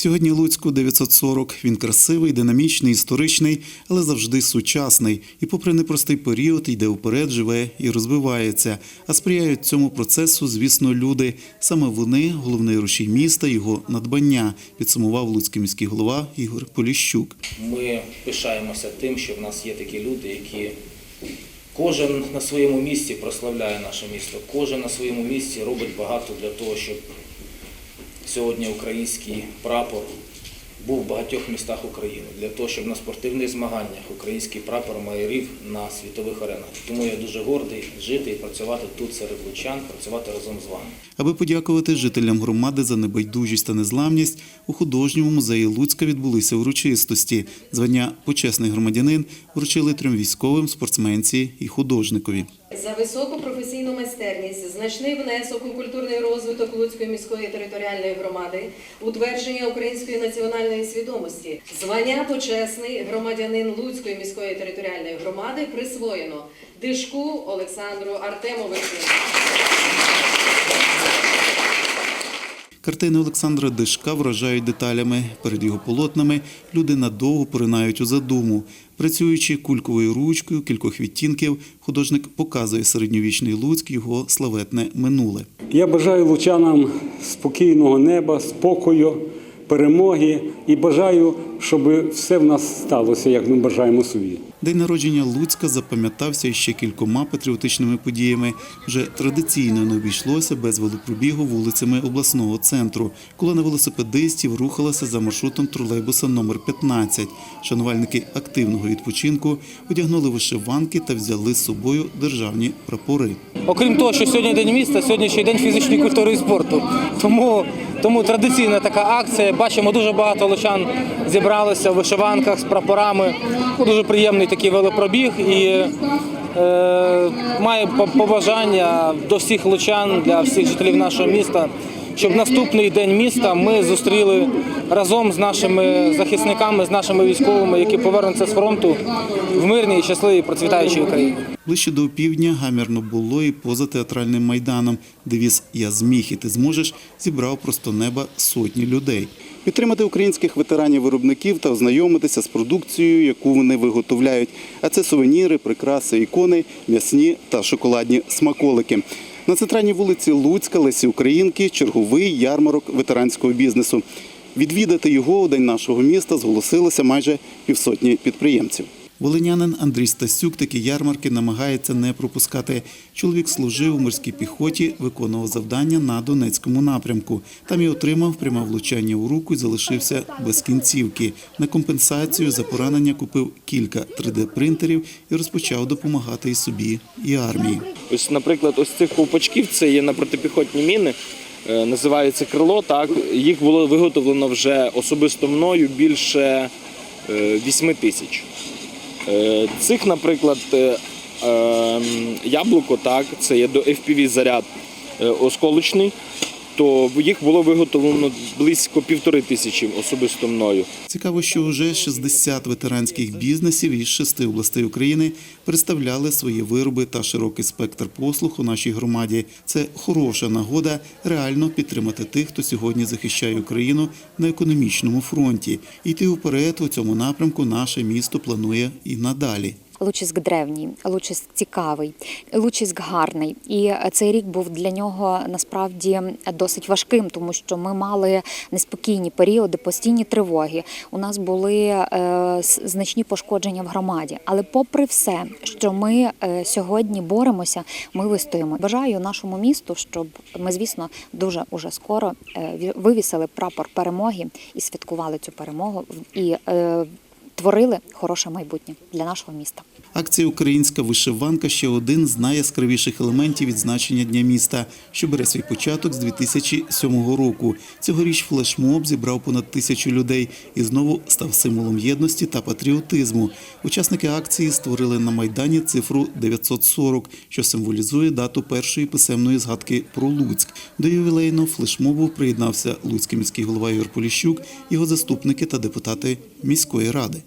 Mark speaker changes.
Speaker 1: Сьогодні Луцьку 940. Він красивий, динамічний, історичний, але завжди сучасний. І, попри непростий період, йде вперед, живе і розвивається. А сприяють цьому процесу, звісно, люди. Саме вони головний рушій міста, його надбання, підсумував Луцький міський голова Ігор Поліщук.
Speaker 2: Ми пишаємося тим, що в нас є такі люди, які кожен на своєму місці прославляє наше місто, кожен на своєму місці робить багато для того, щоб сьогодні український прапор був в багатьох містах України, для того, щоб на спортивних змаганнях український прапор майорів на світових аренах. Тому я дуже гордий жити і працювати тут серед лучан, працювати разом з вами.
Speaker 1: Аби подякувати жителям громади за небайдужість та незламність, у художньому музеї Луцька відбулися урочистості. Звання почесний громадянин вручили трьом військовим, спортсменці і художникові.
Speaker 3: За високу професійну майстерність, значний внесок у культурний розвиток Луцької міської територіальної громади, утвердження української національної свідомості, звання почесний громадянин Луцької міської територіальної громади присвоєно Дишку Олександру Артемовичу.
Speaker 1: Картини Олександра Дишка вражають деталями. Перед його полотнами люди надовго поринають у задуму. Працюючи кульковою ручкою кількох відтінків, художник показує середньовічний Луцьк, його славетне минуле.
Speaker 4: Я бажаю лучанам спокійного неба, спокою, перемоги і бажаю, щоб все в нас сталося, як ми бажаємо собі.
Speaker 1: День народження Луцька запам'ятався іще кількома патріотичними подіями. Вже традиційно не обійшлося без велопробігу вулицями обласного центру. Колона велосипедистів рухалася за маршрутом тролейбуса номер 15. Шанувальники активного відпочинку одягнули вишиванки та взяли з собою державні прапори.
Speaker 5: Окрім того, що сьогодні день міста, сьогодні ще й день фізичної культури і спорту. Тому, тому традиційна така акція. Бачимо, дуже багато лучан зібралися в вишиванках з прапорами. Дуже приємний такий велопробіг і е, має побажання до всіх лучан, для всіх жителів нашого міста, щоб наступний день міста ми зустріли разом з нашими захисниками, з нашими військовими, які повернуться з фронту в мирній, щасливій, процвітаючій Україні.
Speaker 1: Ближче до півдня гамірно було і поза театральним майданом. Девіз Я зміг і ти зможеш зібрав просто неба сотні людей. Підтримати українських ветеранів-виробників та ознайомитися з продукцією, яку вони виготовляють. А це сувеніри, прикраси, ікони, м'ясні та шоколадні смаколики. На центральній вулиці Луцька Лесі Українки черговий ярмарок ветеранського бізнесу. Відвідати його у день нашого міста зголосилося майже півсотні підприємців. Волинянин Андрій Стасюк такі ярмарки намагається не пропускати. Чоловік служив у морській піхоті, виконував завдання на Донецькому напрямку. Там і отримав пряме влучання у руку і залишився без кінцівки. На компенсацію за поранення купив кілька 3D-принтерів і розпочав допомагати і собі, і армії.
Speaker 6: Ось, наприклад, ось цих ковпачків це є на протипіхотні міни. е, Називається крило. Так їх було виготовлено вже особисто мною більше 8 тисяч. Е, Цих, наприклад, е, ем, яблуко, так, це є до FPV заряд е, осколочний, то їх було виготовлено близько півтори тисячі особисто мною.
Speaker 1: Цікаво, що вже 60 ветеранських бізнесів із шести областей України представляли свої вироби та широкий спектр послуг у нашій громаді. Це хороша нагода реально підтримати тих, хто сьогодні захищає Україну на економічному фронті. Йти вперед у цьому напрямку наше місто планує і надалі.
Speaker 7: Лучиськ древній, Лучиськ цікавий, Лучиськ гарний. І цей рік був для нього насправді досить важким, тому що ми мали неспокійні періоди, постійні тривоги. У нас були е, значні пошкодження в громаді. Але, попри все, що ми е, сьогодні боремося, ми вистоїмо. Бажаю нашому місту, щоб ми, звісно, дуже уже скоро е, вивісили прапор перемоги і святкували цю перемогу і. Е, Творили хороше майбутнє для нашого міста.
Speaker 1: Акція Українська вишиванка ще один з найяскравіших елементів відзначення Дня міста, що бере свій початок з 2007 року. Цьогоріч флешмоб зібрав понад тисячу людей і знову став символом єдності та патріотизму. Учасники акції створили на майдані цифру 940, що символізує дату першої писемної згадки про Луцьк. До ювілейного флешмобу приєднався Луцький міський голова Ігор Поліщук, його заступники та депутати міської ради.